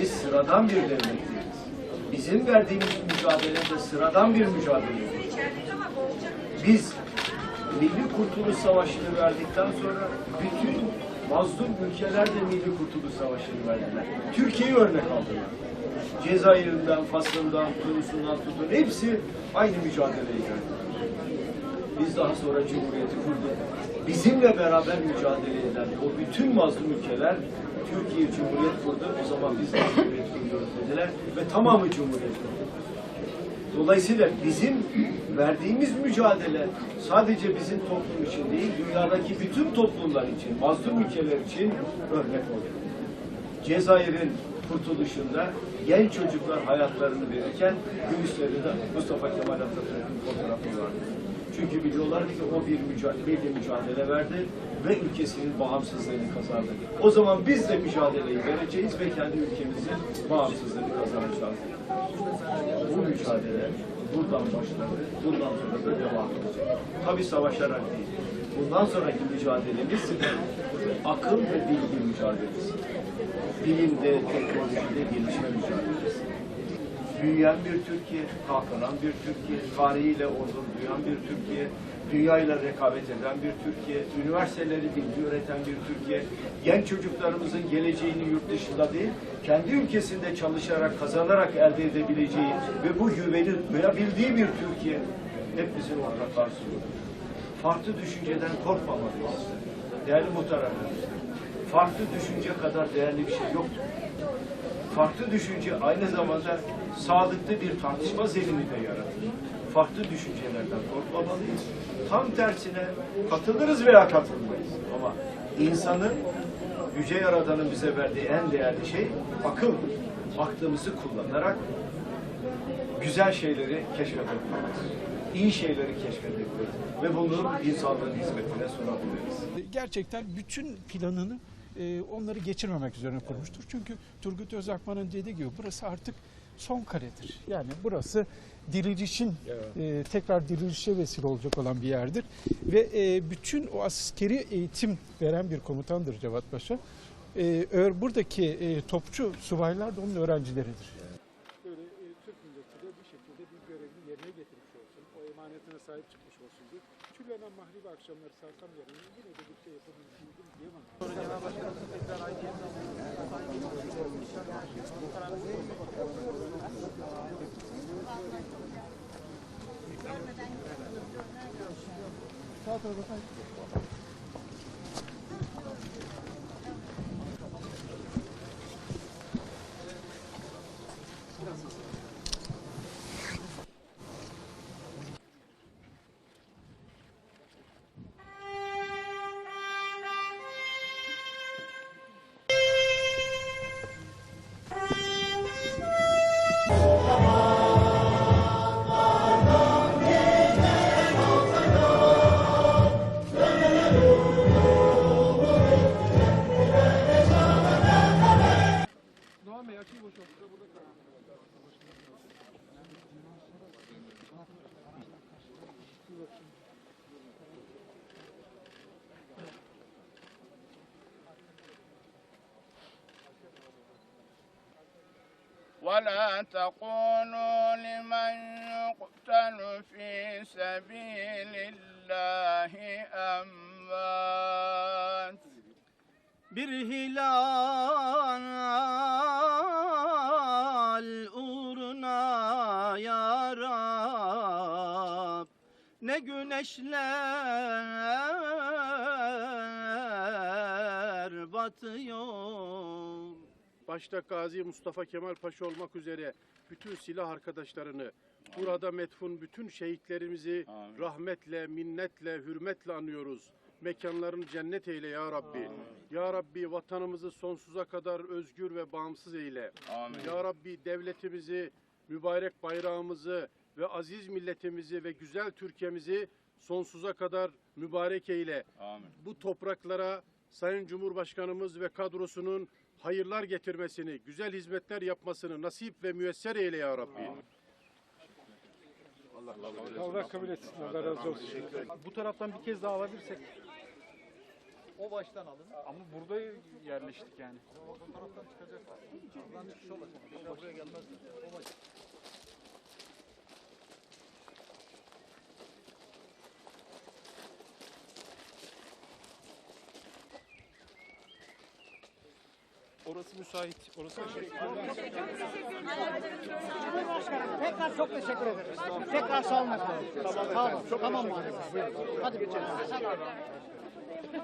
Biz sıradan bir devletiyiz. Bizim verdiğimiz mücadele de sıradan bir mücadele. Biz Milli Kurtuluş Savaşı'nı verdikten sonra bütün mazlum ülkeler de Milli Kurtuluş Savaşı'nı verdiler. Türkiye'yi örnek aldılar. Cezayir'inden, Fas'ından, Tunus'undan tutun hepsi aynı mücadeleyi verdiler. Biz daha sonra Cumhuriyeti kurduk. Bizimle beraber mücadele eden o bütün mazlum ülkeler Türkiye Cumhuriyet kurdu. O zaman biz de Cumhuriyet kuruyoruz dediler ve tamamı Cumhuriyet kurdu. Dolayısıyla bizim verdiğimiz mücadele sadece bizim toplum için değil, dünyadaki bütün toplumlar için, mazlum ülkeler için örnek oluyor. Cezayir'in kurtuluşunda genç çocuklar hayatlarını verirken göğüslerinde Mustafa Kemal Atatürk'ün fotoğrafı vardı. Çünkü biliyorlar ki o bir mücadele, bir mücadele verdi ve ülkesinin bağımsızlığını kazandı. O zaman biz de mücadeleyi vereceğiz ve kendi ülkemizin bağımsızlığını kazanacağız. Bu mücadele buradan başladı, bundan sonra da devam edecek. Tabii savaşarak değil. Bundan sonraki mücadelemiz akıl ve bilgi mücadelesi. Bilimde, teknolojide gelişme mücadelesi. Büyüyen bir Türkiye, kalkınan bir Türkiye, tarihiyle onur duyan bir Türkiye, dünyayla rekabet eden bir Türkiye, üniversiteleri bilgi üreten bir Türkiye, genç çocuklarımızın geleceğini yurt dışında değil, kendi ülkesinde çalışarak, kazanarak elde edebileceği ve bu güveni duyabildiği bir Türkiye hepimizin ortak arzusudur. Farklı düşünceden korkmamak lazım. Değerli muhteremler, farklı düşünce kadar değerli bir şey yoktur. Farklı düşünce aynı zamanda sağlıklı bir tartışma zemini de yaratır. Farklı düşüncelerden korkmamalıyız. Tam tersine katılırız veya katılmayız. Ama insanın Yüce Yaradan'ın bize verdiği en değerli şey akıldır. Aklımızı kullanarak güzel şeyleri keşfedebiliriz. İyi şeyleri keşfedebiliriz. Ve bunu insanlığın hizmetine sunabiliriz. gerçekten bütün planını e, onları geçirmemek üzerine kurmuştur. Çünkü Turgut Özakman'ın dediği gibi burası artık son karedir. Yani burası dirilişin e, tekrar dirilişe vesile olacak olan bir yerdir. Ve e, bütün o askeri eğitim veren bir komutandır Cevat Paşa. E, buradaki e, topçu subaylar da onun öğrencileridir e, Türk milleti de bir şekilde bir görevini yerine getirmiş olsun. O emanetine sahip çıkmış olsun diye. Çürlenen mahribi akşamları Serkan yerine yine de bir şey yapabilseydim diyemem. ولا تقولوا لمن يقتل في سبيل الله أموات. Bir güneşler batıyor başta Gazi Mustafa Kemal Paşa olmak üzere bütün silah arkadaşlarını, burada metfun bütün şehitlerimizi Amin. rahmetle, minnetle, hürmetle anıyoruz. Mekanlarını cennet eyle ya Rabbi. Ya Rabbi vatanımızı sonsuza kadar özgür ve bağımsız eyle. Amin. Ya Rabbi devletimizi, mübarek bayrağımızı ve aziz milletimizi ve güzel Türkiye'mizi sonsuza kadar mübarek eyle. Amin. Bu topraklara Sayın Cumhurbaşkanımız ve kadrosunun hayırlar getirmesini, güzel hizmetler yapmasını nasip ve müyesser eyle ya Rabbi. Allah kabul etsin. Allah razı olsun. Bu taraftan bir kez daha alabilirsek. O baştan alın. Ama burada yerleştik yani. Buraya gelmezler. O baş... Orası müsait. Orası şey. Tekrar çok teşekkür ederiz. Tekrar sağ olun efendim. Tamam, tamam, tamam maalesef. Hadi geçelim.